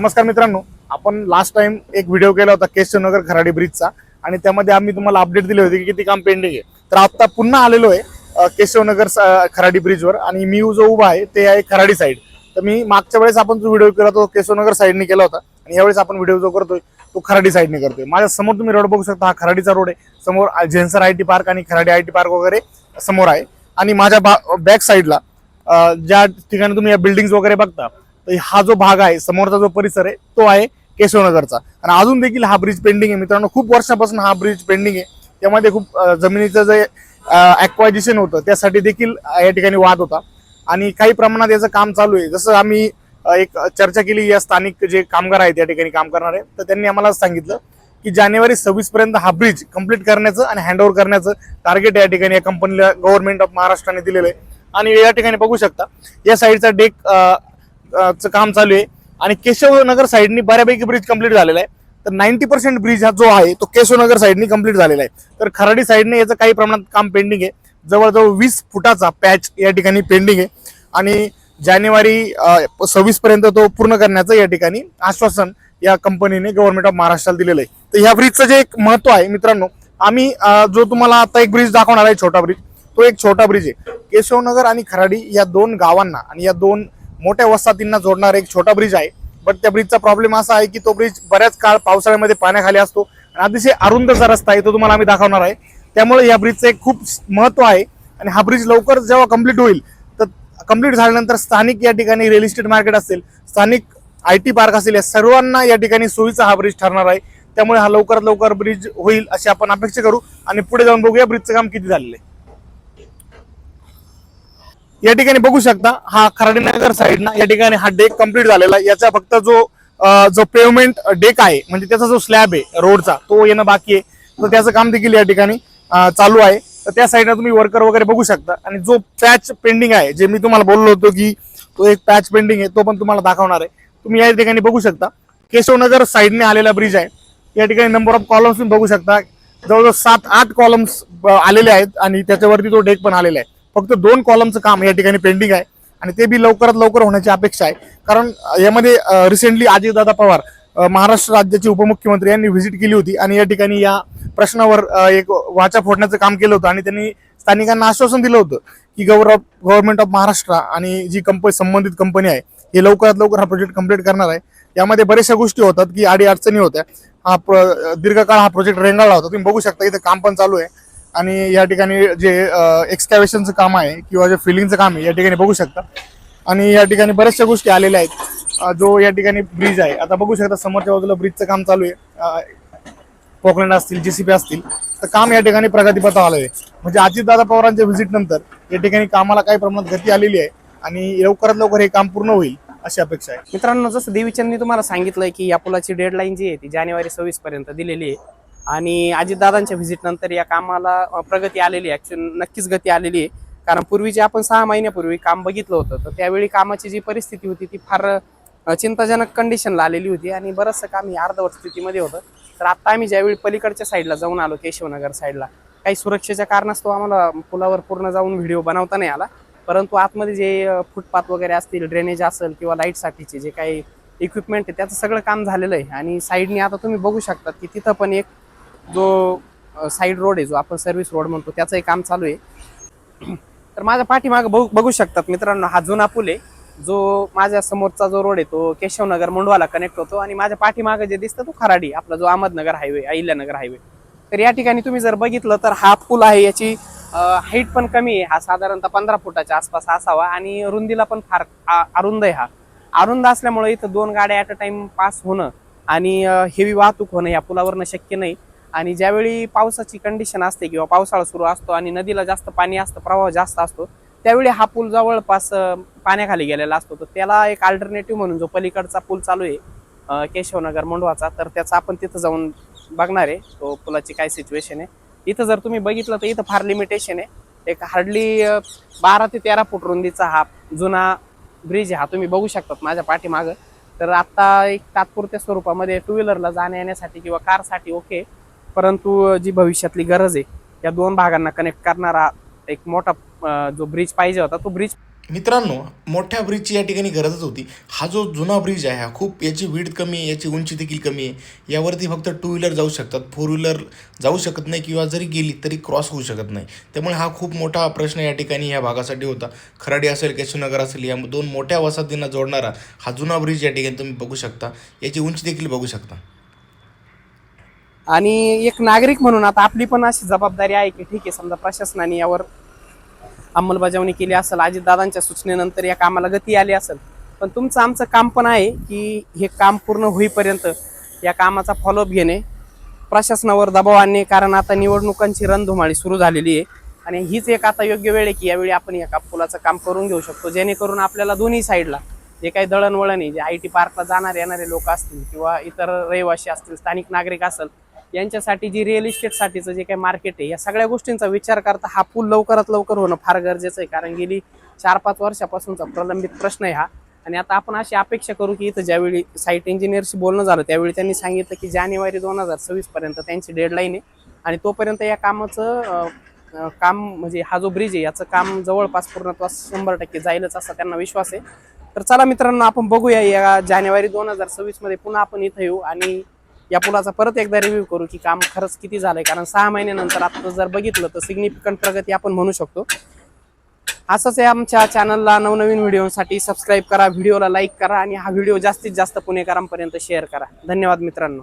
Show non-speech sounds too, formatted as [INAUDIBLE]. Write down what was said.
नमस्कार मित्रांनो आपण लास्ट टाइम एक व्हिडिओ केला होता केशवनगर खराडी ब्रिजचा आणि त्यामध्ये आम्ही तुम्हाला अपडेट दिले होते की किती काम पेंडिंग आहे. तर आता पुन्हा आलेलो आहे केशवनगर स- खराडी ब्रिजवर आणि मी जो उभा आहे ते आहे खराडी साईड तर मी मागच्या वेळेस आपण जो व्हिडिओ केला तो केशवनगर साईडने केला होता. आणि यावेळेस आपण व्हिडिओ जो करतोय तो खराडी साईडने करतोय. माझ्यासमोर तुम्ही रोड बघू शकता हा खराडीचा रोड आहे. समोर झेन्सर आय टी पार्क आणि खराडी आय टी पार्क वगैरे समोर आहे. आणि माझ्या बॅक साईडला ज्या ठिकाणी तुम्ही या बिल्डिंग्स वगैरे बघता तर हा जो भाग आहे समोरचा जो परिसर आहे तो आहे केशवनगरचा. आणि अजून देखील हा ब्रिज पेंडिंग आहे. मित्रांनो खूप वर्षापासून हा ब्रिज पेंडिंग आहे. त्यामध्ये खूप जमिनीचं जे ॲक्वायजेशन होतं त्यासाठी देखील या ठिकाणी वाद होता. आणि काही प्रमाणात याचं काम चालू आहे. जसं आम्ही एक चर्चा केली या स्थानिक जे कामगार आहेत या ठिकाणी काम करणारे तर त्यांनी आम्हाला सांगितलं की जानेवारी सव्वीस पर्यंत हा ब्रिज कंप्लीट करण्याचं आणि हँडओव्हर करण्याचं टार्गेट या ठिकाणी या कंपनीला गव्हर्नमेंट ऑफ महाराष्ट्राने दिलेलं आहे. आणि या ठिकाणी बघू शकता या साईडचा डेक चं काम चालू आहे. आणि केशवनगर साईडनी बऱ्यापैकी ब्रिज कंप्लीट झालेला आहे. तर नाईन्टी पर्सेंट ब्रिज हा जो आहे तो केशवनगर साईडनी कंप्लीट झालेला आहे. तर खराडी साईडने याचं काही प्रमाणात काम पेंडिंग आहे. जवळजवळ वीस फुटाचा पॅच या ठिकाणी पेंडिंग आहे. आणि जानेवारी सव्वीस पर्यंत तो पूर्ण करण्याचं या ठिकाणी आश्वासन या कंपनीने गव्हर्नमेंट ऑफ महाराष्ट्राला दिलेलं आहे. तर ह्या ब्रिजचं जे एक महत्त्व आहे मित्रांनो आम्ही जो तुम्हाला आता एक ब्रिज दाखवणार आहे छोटा ब्रिज तो एक छोटा ब्रिज आहे. केशवनगर आणि खराडी या दोन गावांना आणि या दोन मोठ्या वसाहतींना जोडणारा एक छोटा ब्रिज आहे. बट त्या ब्रिजचा प्रॉब्लेम असा आहे की तो ब्रिज बऱ्याच काळ पावसाळ्यामध्ये पाण्याखाली असतो. आणि अतिशय अरुंदचा रस्ता आहे तो तुम्हाला आम्ही दाखवणार आहे. त्यामुळे या ब्रिजचं एक खूप महत्त्व आहे. आणि हा ब्रिज लवकर जेव्हा कंप्लीट होईल तर कंप्लीट झाल्यानंतर स्थानिक या ठिकाणी रिअल इस्टेट मार्केट असेल स्थानिक आय टी पार्क असेल या सर्वांना या ठिकाणी सोयीचा हा ब्रिज ठरणार आहे. त्यामुळे हा लवकरात लवकर ब्रिज होईल अशी आपण अपेक्षा करू. आणि पुढे जाऊन बघूया ब्रिजचं काम किती झालेलं आहे. या ठिकाणी बघू शकता हा खराडीनगर साईड ना या ठिकाणी हा डेक कंप्लीट झालेला याचा फक्त जो जो पेवमेंट डेक आहे म्हणजे त्याचा जो स्लॅब आहे रोडचा तो येणं बाकी आहे. तर त्याचं काम देखील या ठिकाणी चालू आहे. तर त्या साईडला तुम्ही वर्कर वगैरे बघू शकता. आणि जो पॅच पेंडिंग आहे जे मी तुम्हाला बोललो होतो की तो एक पॅच पेंडिंग आहे तो पण तुम्हाला दाखवणार आहे. तुम्ही या ठिकाणी बघू शकता केशवनगर साईडने आलेला ब्रिज आहे. या ठिकाणी नंबर ऑफ कॉलम्स तुम्ही बघू शकता. जवळजवळ सात आठ कॉलम्स आलेले आहेत आणि त्याच्यावरती तो डेक पण आलेला आहे. फक्त दोन कॉलमचं काम या ठिकाणी पेंडिंग आहे. आणि ते बी लवकरात लवकर होण्याची अपेक्षा आहे. कारण यामध्ये रिसेंटली अजितदादा पवार महाराष्ट्र राज्याचे उपमुख्यमंत्री यांनी व्हिजिट केली होती. आणि या ठिकाणी या प्रश्नावर एक वाचा फोडण्याचं काम केलं होतं. आणि त्यांनी स्थानिकांना आश्वासन दिलं होतं की गव्हर गव्हर्नमेंट ऑफ महाराष्ट्र आणि जी कंपनी संबंधित कंपनी आहे हे लवकरात लवकर हा प्रोजेक्ट कंप्लीट करणार आहे. यामध्ये बऱ्याचशा गोष्टी होतात की आडी अडचणी होत्या. हा दीर्घकाळ हा प्रोजेक्ट रेंगाळला होता. तुम्ही बघू शकता इथं काम पण चालू आहे. आणि या ठिकाणी जे एक्सकॅव्हेशनचं काम आहे किंवा जे फिलिंगचं काम आहे या ठिकाणी बघू शकता. आणि या ठिकाणी बऱ्याचशा गोष्टी आलेल्या आहेत. जो या ठिकाणी ब्रिज आहे. आता बघू शकता समोरच्या बाजूला ब्रिजचं काम चालू आहे. अं, पोकलँड असतील जेसीपी असतील तर काम या ठिकाणी प्रगतीपथावर आलं आहे म्हणजे अजितदादा पवारांच्या व्हिजिट नंतर या ठिकाणी कामाला काही प्रमाणात गती आलेली आहे आणि लवकरात लवकर हे काम पूर्ण होईल अशी अपेक्षा आहे. मित्रांनो जसं देवीचंदनी तुम्हाला सांगितलंय की या पुलाची डेडलाईन जी आहे ती जानेवारी सव्वीस पर्यंत दिलेली आहे. आणि अजितदादांच्या व्हिजिटनंतर या कामाला प्रगती आलेली आहे. नक्कीच गती आलेली आहे. कारण पूर्वीचे आपण सहा महिन्यापूर्वी काम बघितलं होतं तर त्यावेळी कामाची जी परिस्थिती होती ती फार चिंताजनक कंडिशनला आलेली होती. आणि बरंचसं काम हे अर्धवट स्थितीमध्ये होतं. तर आता आम्ही ज्यावेळी पलीकडच्या साईडला जाऊन आलो केशवनगर साईडला काही सुरक्षेच्या कारणास्तव आम्हाला पुलावर पूर्ण जाऊन व्हिडिओ बनवता नाही आला. परंतु आतमध्ये जे फुटपाथ वगैरे असतील ड्रेनेज असेल किंवा लाईटसाठीचे जे काही इक्विपमेंट आहे त्याचं सगळं काम झालेलं आहे. आणि साईडने आता तुम्ही बघू शकता की तिथं पण एक जो साईड रोड आहे जो आपण सर्व्हिस रोड म्हणतो त्याचंही काम चालू आहे. [CLEARS THROAT] तर माझ्या पाठीमागं बघू बघू शकतात मित्रांनो हा जुना पूल आहे जो माझ्या समोरचा जो रोड आहे तो केशवनगर मुंडवाला कनेक्ट होतो आणि माझ्या पाठीमागं जे दिसतं तो खराडी आपला जो अहमदनगर हायवे अहिल्यानगर हायवे तर या ठिकाणी तुम्ही जर बघितलं तर हा पूल आहे याची हाईट पण कमी आहे. हा साधारणतः पंधरा फुटाच्या आसपास असावा आणि रुंदीला पण फार अरुंद आहे हा. अरुंद असल्यामुळे इथं दोन गाड्या ॲट अ टाइम पास होणं आणि हेवी वाहतूक होणं या पुलावरनं शक्य नाही. आणि ज्यावेळी पावसाची कंडिशन असते किंवा पावसाळा सुरू असतो आणि नदीला जास्त पाणी असतं प्रवाह जास्त असतो त्यावेळी हा पूल जवळपास पाण्याखाली गेलेला असतो. तर त्याला एक अल्टरनेटिव्ह म्हणून जो पलीकडचा पूल चालू आहे केशवनगर मोंडवाचा तर त्याचा आपण तिथं जाऊन बघणार आहे. तो पुलाची काय सिच्युएशन आहे. इथं जर तुम्ही बघितलं तर इथं फार लिमिटेशन आहे. एक हार्डली बारा ते तेरा फूट रुंदीचा हा जुना ब्रिज आहे. हा तुम्ही बघू शकतात माझ्या पाठीमागं. तर आत्ता एक तात्पुरत्या स्वरूपामध्ये टू व्हीलरला जाण्या येण्यासाठी किंवा कारसाठी ओके परंतु जी भविष्यातली गरज आहे या दोन भागांना कनेक्ट करणारा एक मोठा जो ब्रिज पाहिजे होता तो ब्रिज मित्रांनो मोठ्या ब्रिजची या ठिकाणी गरजच होती. हा जो जुना ब्रिज आहे हा खूप याची वीड कमी आहे याची उंची देखील कमी आहे. यावरती फक्त टू व्हीलर जाऊ शकतात. फोर व्हीलर जाऊ शकत नाही किंवा जरी गेली तरी क्रॉस होऊ शकत नाही. त्यामुळे हा खूप मोठा प्रश्न या ठिकाणी या भागासाठी होता. खराडी असेल केशवनगर असेल या दोन मोठ्या वसाहतींना जोडणारा हा जुना ब्रिज या ठिकाणी तुम्ही बघू शकता. याची उंची देखील बघू शकता. आणि एक नागरिक म्हणून आता आपली पण अशी जबाबदारी आहे की ठीक आहे समजा प्रशासनाने यावर अंमलबजावणी केली असेल अजितदादांच्या सूचनेनंतर या कामाला गती आली असेल पण तुमचं आमचं काम पण आहे की हे काम पूर्ण होईपर्यंत या कामाचा फॉलोअप घेणे. प्रशासनावर दबाव आणणे कारण आता निवडणुकांची रणधुमाळी सुरू झालेली आहे. आणि हीच एक आता योग्य वेळ आहे की यावेळी आपण या पुलाचं काम करून घेऊ शकतो जेणेकरून आपल्याला दोन्ही साईडला जे काही दळणवळण आहे जे आय टी पार्कला जाणारे येणारे लोक असतील किंवा इतर रहिवासी असतील स्थानिक नागरिक असेल यांच्यासाठी जी रिअल इस्टेटसाठीचं जे काही मार्केट आहे या सगळ्या गोष्टींचा विचार करता हा पूल लवकरात लवकर होणं फार गरजेचं आहे. कारण गेली चार पाच वर्षापासूनचा प्रलंबित प्रश्न आहे हा. आणि आता आपण अशी अपेक्षा करू की इथं ज्यावेळी साईट इंजिनियरशी बोलणं झालं त्यावेळी त्यांनी सांगितलं की जानेवारी दोन हजार सव्वीसपर्यंत त्यांची डेडलाईन आहे. आणि तोपर्यंत या कामाचं काम म्हणजे हा जो ब्रिज आहे याचं काम जवळपास पूर्णत्वास शंभर टक्के जाईलच असा त्यांना विश्वास आहे. तर चला मित्रांनो आपण बघूया या जानेवारी दोन हजार सव्वीसमध्ये पुन्हा आपण इथं येऊ आणि या पुलाचा परत एकदा रिव्ह्यू करू की काम खरंच किती झालंय. कारण सहा महिन्यानंतर आता जर बघितलं तर सिग्निफिकंट प्रगती आपण म्हणू शकतो. असंच आहे आमच्या चॅनलला नवनवीन व्हिडिओसाठी सबस्क्राईब करा व्हिडिओला लाईक करा आणि हा व्हिडिओ जास्तीत जास्त पुणेकरांपर्यंत शेअर करा. धन्यवाद मित्रांनो.